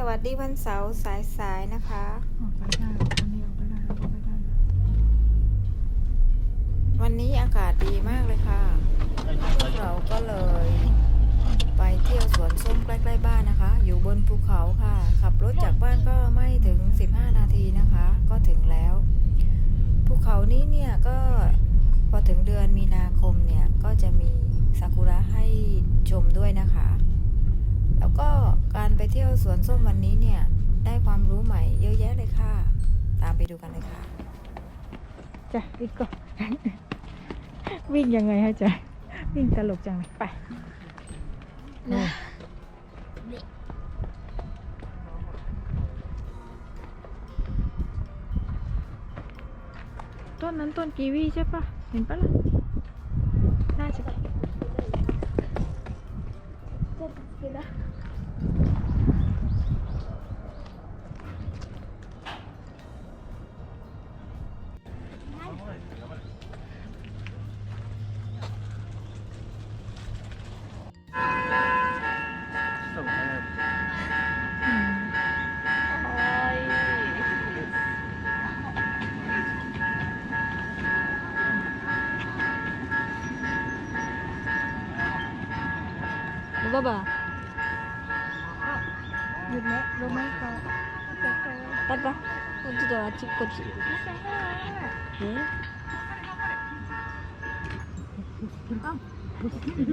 สวัสดีวันเสาร์สายๆนะคะ วันนี้อากาศดีมากเลยค่ะพวกเราก็เลย ไปเที่ยวสวนส้มใกล้ๆบ้านนะคะ อยู่บนภูเขาค่ะ ขับรถจากบ้านก็ไม่ถึง 15 นาทีนะคะ ก็ถึงแล้ว ภูเขานี้เนี่ยก็พอถึงเดือนมีนาคมเนี่ย ก็จะมีซากุระให้ชมด้วยนะคะ แล้วก็การไปเที่ยวสวนส้มวันนี้เนี่ย ได้ความรู้ใหม่เยอะแยะเลยค่ะ ตามไปดูกันเลยค่ะจ้ะวิ่งก่อนวิ่งยังไงฮะจ๊ะวิ่งตลกจังเลยไปโอ้ต้นนั้นต้นกีวีใช่ปะเห็นปะล่ะ รู้ป่ะหยุดแล้วรู้ไหมเขาตัดปะこっちだあっちこっちえ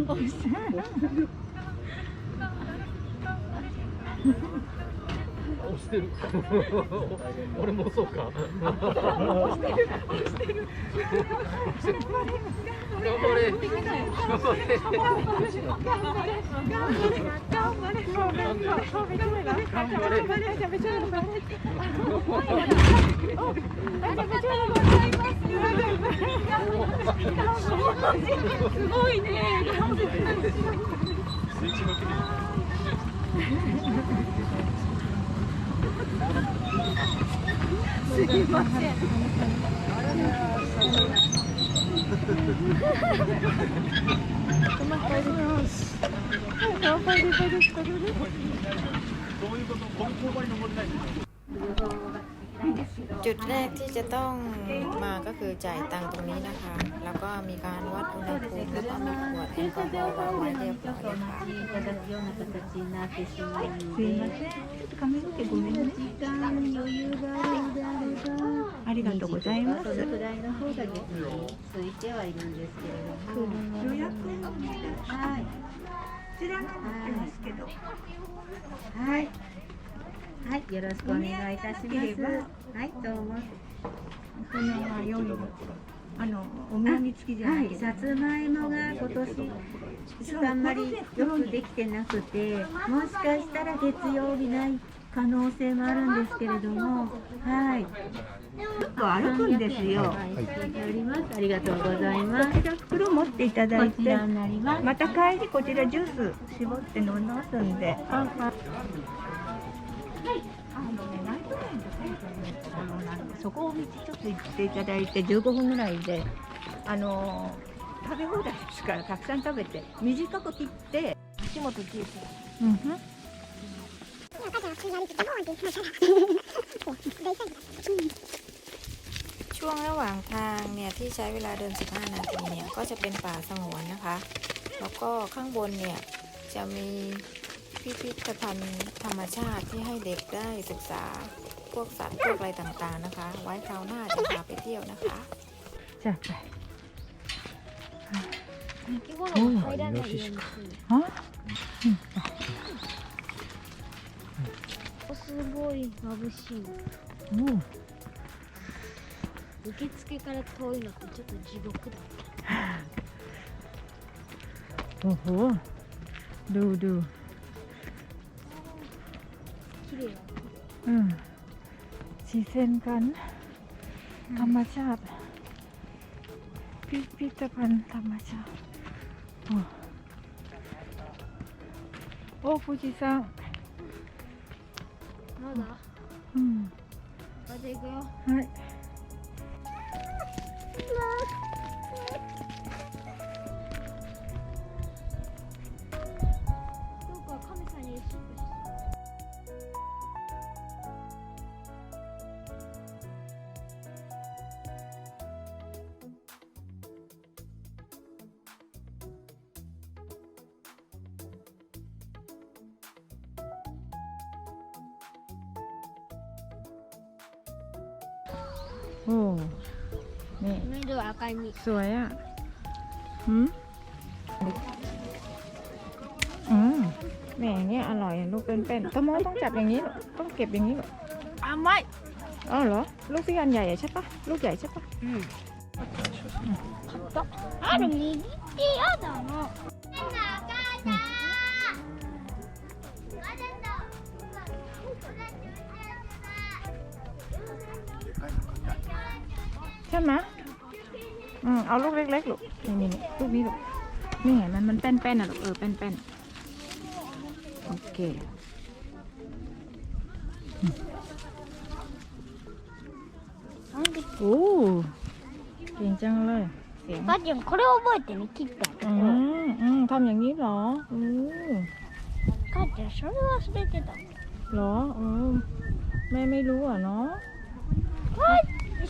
押し してる。俺もそうか。頑張れ。頑張れ。すごいねれ。すいません。どういうこと？この登い。 จุดแรกที่จะต้องมาก็คือจ่ายตังค์ตรงนี้นะคะ แล้วก็มีการวัดอุณหภูมิแล้วก็มีขวดแอลกอฮอล์วางไว้เรียบร้อยเลยค่ะ いただくような形になってしまうのすいまで、せんちょっと髪の毛ごめんね時間に余裕があるのであれば、ありがとうございますそれくらいの方が逆についてはいるんですけれども、予約はい、こちらなんですけどはい、 はい、よろしくお願いいたします。はい、どうも。このまま良いあのお土産付きじゃなはいさつまいもが今年あんまりよくできてなくて、もしかしたら月曜日ない可能性もあるんですけれども、はい。歩くんですよはい。ありがとうございます。こちら袋持っていただいてまた帰りこちらジュース絞って飲みますんでそこを道ちょっと行っていただいて15分ぐらいであの食べ放題ですからたくさん食べて短く切って足元キープうんふん ช่วงระหว่างทางเนี่ยที่ใช้เวลาเดิน 15 นาทีเนี่ยก็จะเป็นป่าสงวนนะคะ แล้วก็ข้างบนเนี่ยจะมีพิพิธภัณฑ์ธรรมชาติที่ให้เด็กได้ศึกษา พวกสัตว์พวกอะไรต่างๆนะคะ ไว้คราวหน้าจะพาไปเที่ยวนะคะ じゃあ生き物が入らないようにするあすごい眩しいおう受付から遠いのってちょっと地獄だ โอ้โหดูดู 綺麗 อืม สีเซนกัน ธรรมชาติ พิพิธภัณฑ์ธรรมชาติ โอ้โอ้富士山まだうんまだ行くよはい โอ้นี่ 緑赤い実 สวยอ่ะหืมอืมแหม่อย่างเงี้ยอร่อยอะลูกเป็นๆตะโมต้องจับอย่างนี้ลูกต้องเก็บอย่างนี้ลูก 甘い อ๋อเหรอ ลูกที่อันใหญ่อะใช่ปะลูกใหญ่ใช่ปะ ある右ってやだな ช่ไหมอืมเอาลูกเล็กๆลูกนี่นี่ลูกนี้ลูกนี่ไงมันมันเป้นๆอะลูกเออเป้นๆโอเคโอ้เก่งจังเลยเสียงก็ยังเขาเรียกว่าแต่ไม่คิดแบบอืมอืมทำอย่างนี้เหรออือก็จะช่วยว่าสุดเด็ดหรออืมแม่ไม่รู้อะเนาะ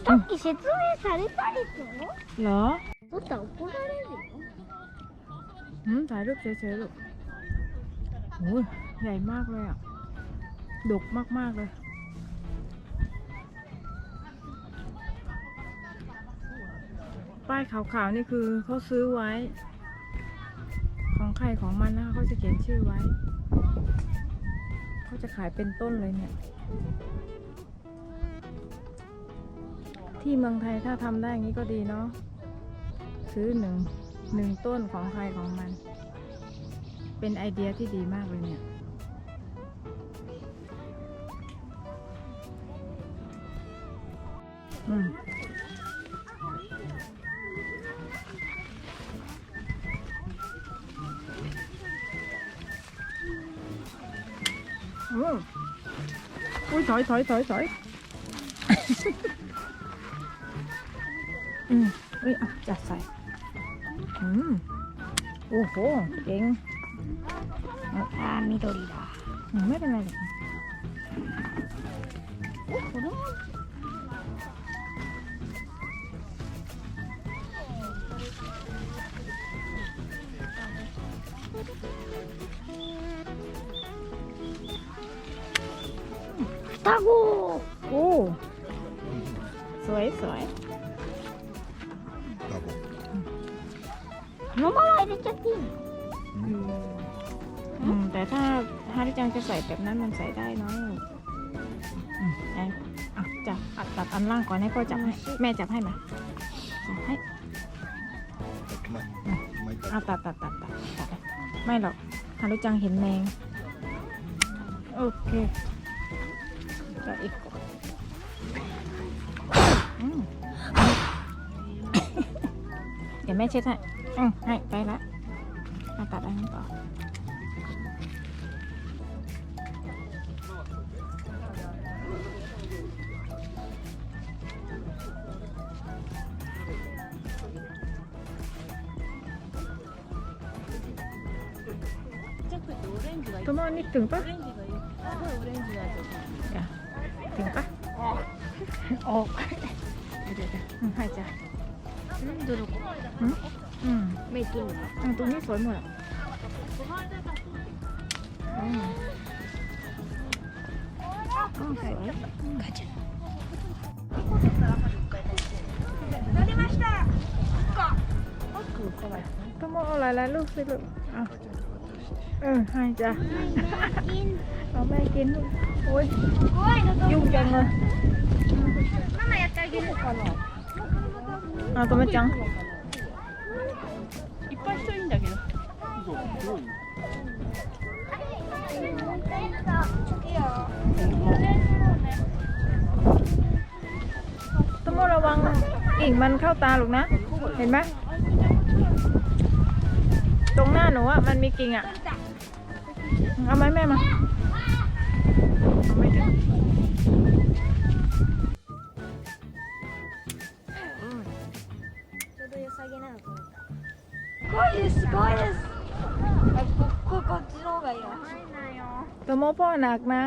さっき説明されたでし เหรอ ょ取ったら怒られるよ อืมถ่ายรูปเฉยๆลูกโอ้ยใหญ่มากเลยอ่ะ ดกมากๆเลย ป้ายขาวๆนี่คือเขาซื้อไว้ ของใครของมันนะเขาจะเขียนชื่อไว้ เขาจะขายเป็นต้นเลยเนี่ย ที่เมืองไทยถ้าทำได้อย่างนี้ก็ดีเนาะซื้อหนึ่งหนึ่งต้นของใครของมัน เป็นไอเดียที่ดีมากเลยเนี่ยอืมอืมอุ้ยถอยถอยถอยถอย อืมอุ้ยอ่ะจัดใส่ อืม โอ้โห เก่ง あー緑だ อืมไม่เป็นไรหรอก これも 双子 โอ้ สวยสวย このまま入れちゃっていいの อืม แต่ถ้าฮาริจังจะใส่แบบนั้นมันใส่ได้เนาะอืมไอ้อ่ะจับอ่ะตัดอันล่างก่อนให้พ่อจับให้ แม่จับให้มาจับให้เอาตัดตัดตัดตัดตัดไม่หรอกฮาริจังเห็นแมง โอเคก็อีกก่อนอืม เดี๋ยวแม่เช็ดให้ อืมให้ไปละมาตัดอันนั้นต่อตัวมอนี่ถึงปะอย่าถึงปะออกเดี๋ยวเดี๋ยวอืมให้จ้ะ ดูดูอืมอืไม่กินตัวนี้สวยเหมือนต้องมองหลายลายลูกสิลูกอะเออให้จ้ะเอาแม่กินลูกโอ้ยยุ่งจังเลย Mama, jag ska gå på något. ตัวมาจัง いっぱい人いるんだけど ต้องระวังกิ่งมันเข้าตาลูกนะ เห็นไหมตรงหน้าหนูอ่ะ มันมีกิ่งอ่ะ เอาไหมแม่มาเอา โมพ่อหนักนะ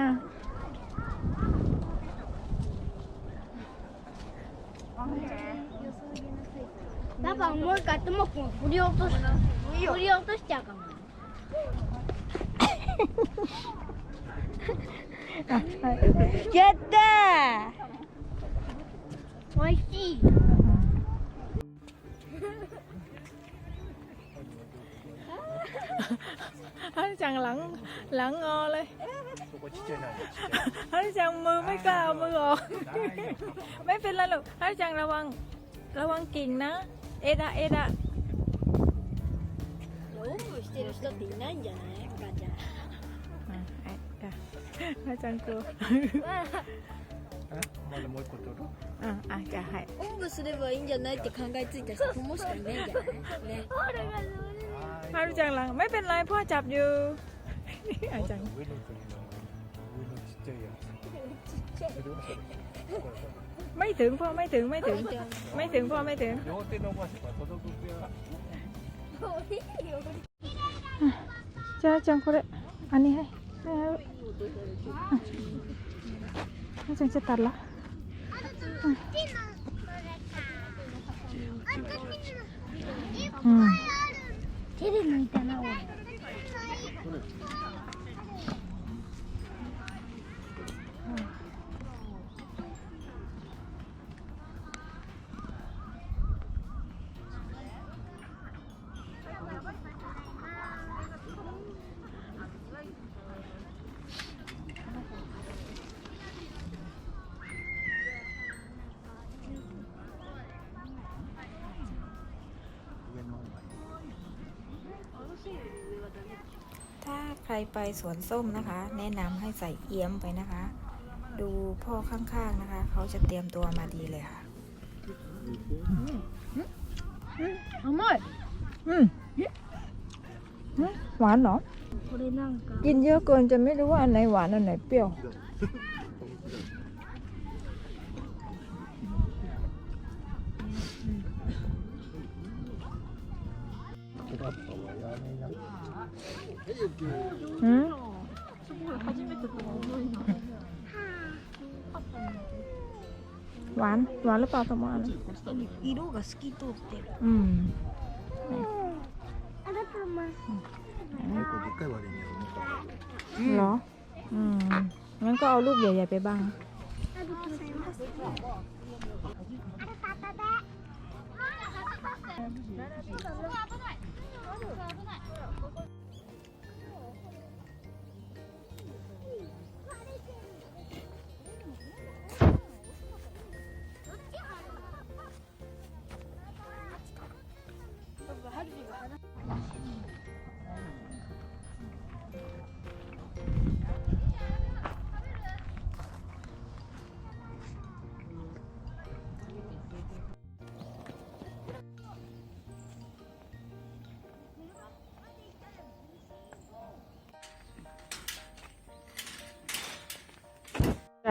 パパもう一回ともくん振り落とし振り落としちゃうかも อ่ะให้ やった 美味しい ฮันจังหลังหลังงอเลยฮันจังมือไม่กล้าเอามือออก ไม่เป็นไรหรอกฮันจังระวัง ระวังกิ่งนะ เอ็ดอะเอ็ดอะ おんぶしてる人っていないんじゃないお母ちゃん อ่ะเอ็ดอะฮันจังกลัว まだもう一個取る อ่ะอ่ะจะให้ おんぶすればいいんじゃないって考えついた人子もしかいないんじゃないね ฮันจังหลังไม่เป็นไรพ่อจับอยู่ ฮันจัง 上の国の上のちっちゃいやつそれはそれこれ ไม่ถึงพ่อไม่ถึงไม่ถึง ไม่ถึงพ่อไม่ถึง 両手伸ばせば届くくらい じゃあちゃんこれอันนี้ให้ให้ให้ให้จังจ ไปสวนส้มนะคะ แนะนำให้ใส่เอี้ยมไปนะคะ ดูพ่อข้างๆนะคะ เขาจะเตรียมตัวมาดีเลยค่ะอร่อยหวานเหรอ กินเยอะเกินจะไม่รู้ว่าอันไหนหวานอันไหนเปรี้ยว 응? 완? 완을 봐서 뭐 하 는? 이로가 스키도 없 대. 음. 알았다 마. 응. 이거 몇개 버리 냐? 뭐? 음. งั้นก็เอาลูกใหญ่ๆไปบ้าง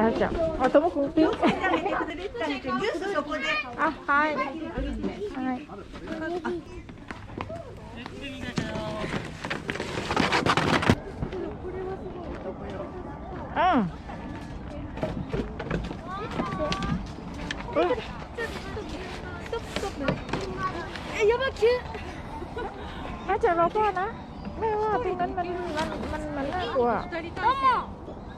ありがとうございますじゃあ、じゃあ、あ、ともくん、ピン。ジュースそこであ、はい。はい。うん。うん。えやば急 น่าจะรอพ่อนะ ไม่ว่าตรงนั้นมันมันมันมันน่ากลัว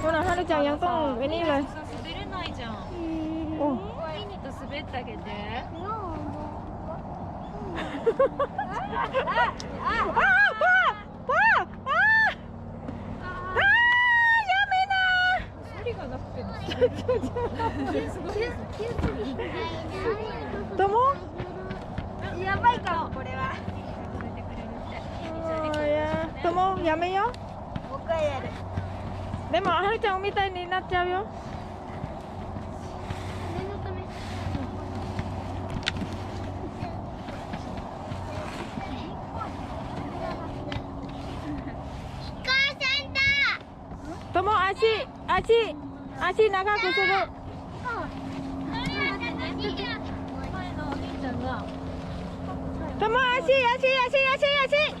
โน่นนะฮารุจังยังต้องไอ้นี่เลย 滑れないじゃん โอ้ ミニと滑ってあげて อ้าวป้าป้าป้าอ้าอ้าやめなตัวโม やばいかもこれはあーいやともやめよ僕はやる でもはるちゃんみたいになっちゃうよ。念のため母さん。だとも足足足長くするがトモ足足足足足あ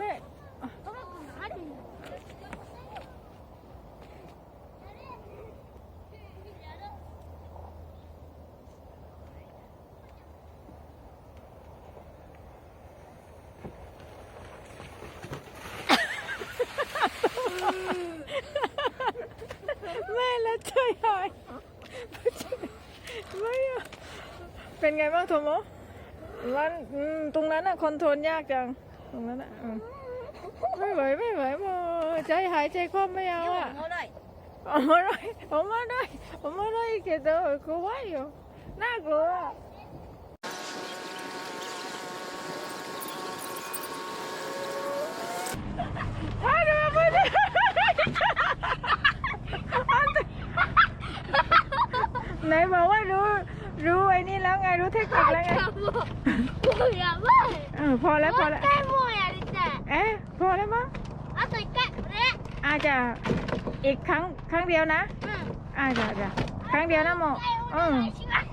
맘에 왜 라차야 ไม่อะเป็นไงบ้างโทโมมันอืมตรงนั้นอะคอนโทรลยากจัง ตรงนั้นอะอืมไม่ไหวไม่ไหวโมใจหายใจคว่ำไม่เอาอะおもろいおもろいおもろいけど怖いよน่ากลัวあれ危ないไหนบอกว่ารู้ รู้ไอ้นี่แล้วไงรู้เทคนิคแล้วไง もうやばい เออพอแล้วพอแล้ว 一回もうやりたい เอ๊ะพอแล้วมั้ง あと一回これ อาจจะอีกครั้งครั้งเดียวนะ うん อาจจะจะครั้งเดียวนะโม はいお อืม 願いします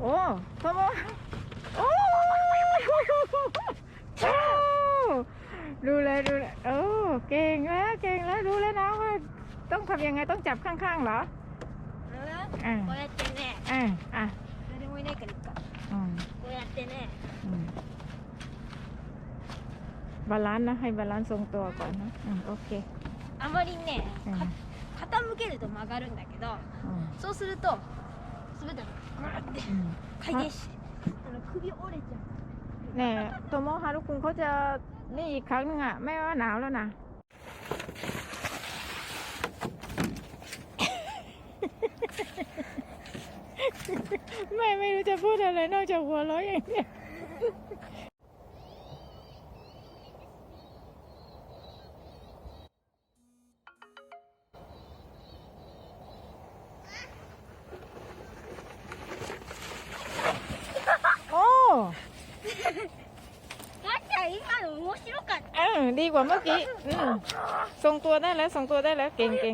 โอ้โทโมโอ้โอ้ดูเลยดูเลยโอ้ เก่งแล้วเก่งแล้วรู้แล้วนะว่าต้องทำยังไงต้องจับข้างๆเหรออ่า こうやってね อ่าอ่ะ 誰もいないからいいか อืม こうやってね อืมบาลานซ์นะ ให้บาลานซ์ทรงตัวก่อนนะอืมโอเค あまりねうんか傾けると曲がるんだけど อืม そうすると滑ったらグーって อืม 回転しあの首折れちゃう เนี่ยโตโมฮารุคุงเขาจะนี่อีกครั้งหนึงอ่ะ ไม่ว่าหนาวแล้วนะ แม่ไม่รู้จะพูดอะไรนอกจากหัวเราะอย่างเดียว กว่าเมื่อกี้อืทรงตัวได้แล้วทรงตัวได้แล้ว เก่งเก่ง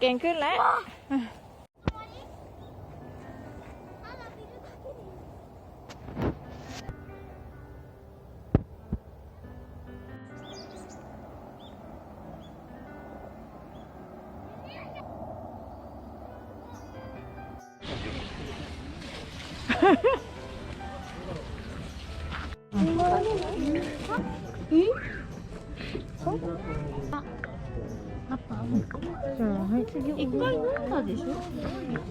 เก่งขึ้นแล้ว でしょ。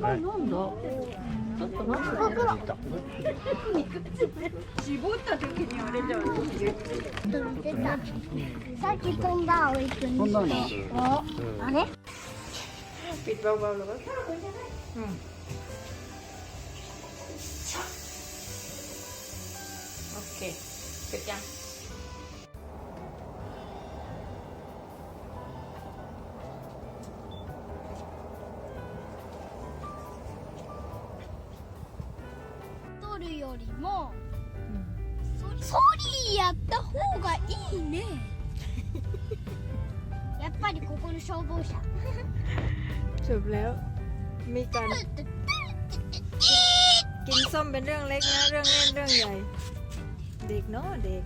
あ、なんだ。ちょっと待って。絞った時にあれじゃん。さっきん。ん。あ、れ？ピッバ。うん。オッケー。ゃん。 จบแล้ว มีการกินส้มเป็นเรื่องเล็กนะ เรื่องเล่นเรื่องใหญ่ เด็กเนาะเด็ก